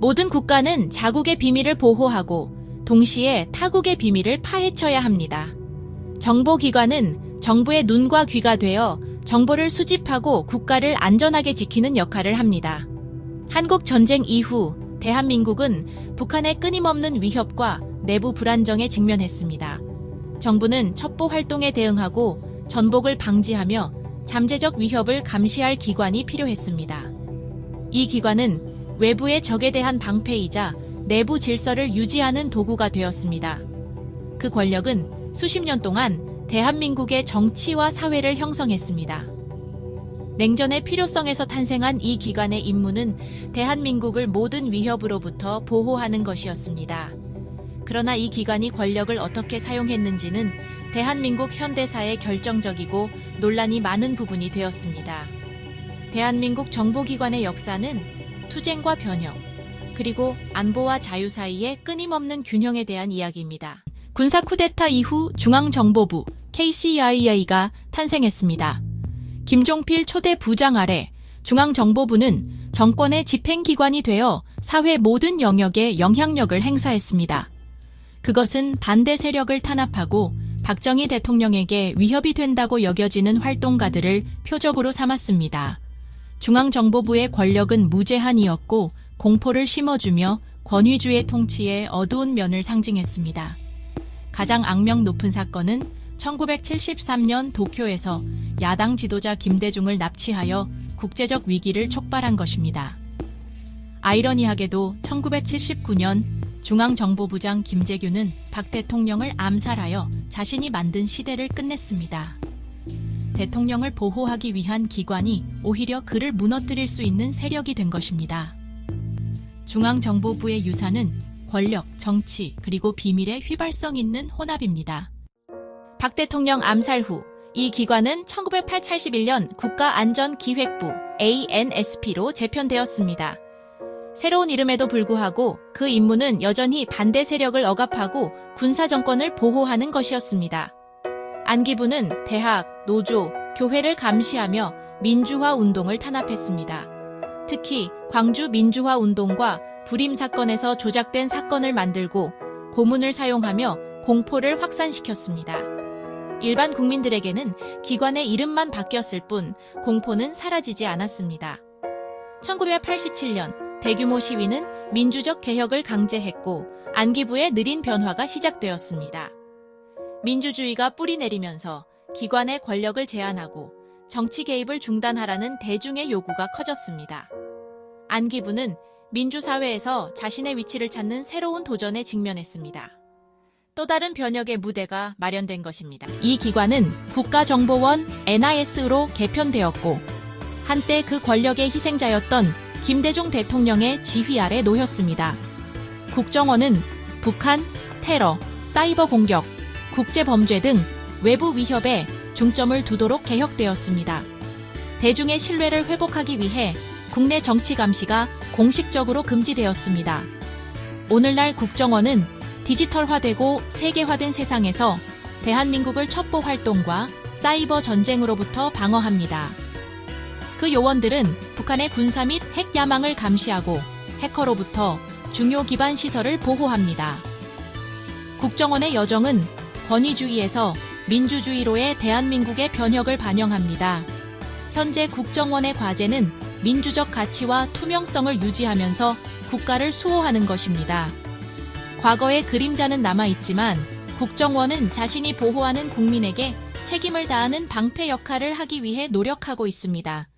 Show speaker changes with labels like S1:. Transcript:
S1: 모든 국가는 자국의 비밀을 보호하고 동시에 타국의 비밀을 파헤쳐야 합니다. 정보기관은 정부의 눈과 귀가 되어 정보를 수집하고 국가를 안전하게 지키는 역할을 합니다. 한국 전쟁 이후 대한민국은 북한의 끊임없는 위협과 내부 불안정에 직면했습니다. 정부는 첩보 활동에 대응하고 전복을 방지하며 잠재적 위협을 감시할 기관이 필요했습니다. 이 기관은 외부의 적에 대한 방패이자 내부 질서를 유지하는 도구가 되었습니다. 그 권력은 수십 년 동안 대한민국의 정치와 사회를 형성했습니다. 냉전의 필요성에서 탄생한 이 기관의 임무는 대한민국을 모든 위협으로부터 보호하는 것이었습니다. 그러나 이 기관이 권력을 어떻게 사용했는지는 대한민국 현대사의 결정적이고 논란이 많은 부분이 되었습니다. 대한민국 정보기관의 역사는 투쟁과 변형, 그리고 안보와 자유 사이의 끊임없는 균형에 대한 이야기입니다. 군사 쿠데타 이후 중앙정보부 KCIA가 탄생했습니다. 김종필 초대 부장 아래 중앙정보부는 정권의 집행기관이 되어 사회 모든 영역에 영향력을 행사했습니다. 그것은 반대 세력을 탄압하고 박정희 대통령에게 위협이 된다고 여겨지는 활동가들을 표적으로 삼았습니다. 중앙정보부의 권력은 무제한이었고 공포를 심어주며 권위주의 통치의 어두운 면을 상징했습니다. 가장 악명 높은 사건은 1973년 도쿄에서 야당 지도자 김대중을 납치하여 국제적 위기를 촉발한 것입니다. 아이러니하게도 1979년 중앙정보부장 김재규는 박 대통령을 암살하여 자신이 만든 시대를 끝냈습니다. 대통령을 보호하기 위한 기관이 오히려 그를 무너뜨릴 수 있는 세력이 된 것입니다. 중앙정보부의 유산은 권력, 정치, 그리고 비밀의 휘발성 있는 혼합입니다. 박 대통령 암살 후 이 기관은 1981년 국가안전기획부 ANSP로 재편되었습니다. 새로운 이름에도 불구하고 그 임무는 여전히 반대 세력을 억압하고 군사 정권을 보호하는 것이었습니다. 안기부는 대학, 노조, 교회를 감시하며 민주화 운동을 탄압했습니다. 특히 광주 민주화 운동과 불임 사건에서 조작된 사건을 만들고 고문을 사용하며 공포를 확산시켰습니다. 일반 국민들에게는 기관의 이름만 바뀌었을 뿐 공포는 사라지지 않았습니다. 1987년 대규모 시위는 민주적 개혁을 강제했고 안기부의 느린 변화가 시작되었습니다. 민주주의가 뿌리 내리면서 기관의 권력을 제한하고 정치 개입을 중단하라는 대중의 요구가 커졌습니다. 안기부는 민주사회에서 자신의 위치를 찾는 새로운 도전에 직면했습니다. 또 다른 변혁의 무대가 마련된 것입니다. 이 기관은 국가정보원 NIS로 개편되었고 한때 그 권력의 희생자였던 김대중 대통령의 지휘 아래 놓였습니다. 국정원은 북한, 테러, 사이버 공격, 국제범죄 등 외부 위협에 중점을 두도록 개혁되었습니다. 대중의 신뢰를 회복하기 위해 국내 정치 감시가 공식적으로 금지되었습니다. 오늘날 국정원은 디지털화되고 세계화된 세상에서 대한민국을 첩보 활동과 사이버 전쟁으로부터 방어합니다. 그 요원들은 북한의 군사 및 핵 야망을 감시하고 해커로부터 중요 기반 시설을 보호합니다. 국정원의 여정은 권위주의에서 민주주의로의 대한민국의 변혁을 반영합니다. 현재 국정원의 과제는 민주적 가치와 투명성을 유지하면서 국가를 수호하는 것입니다. 과거의 그림자는 남아있지만 국정원은 자신이 보호하는 국민에게 책임을 다하는 방패 역할을 하기 위해 노력하고 있습니다.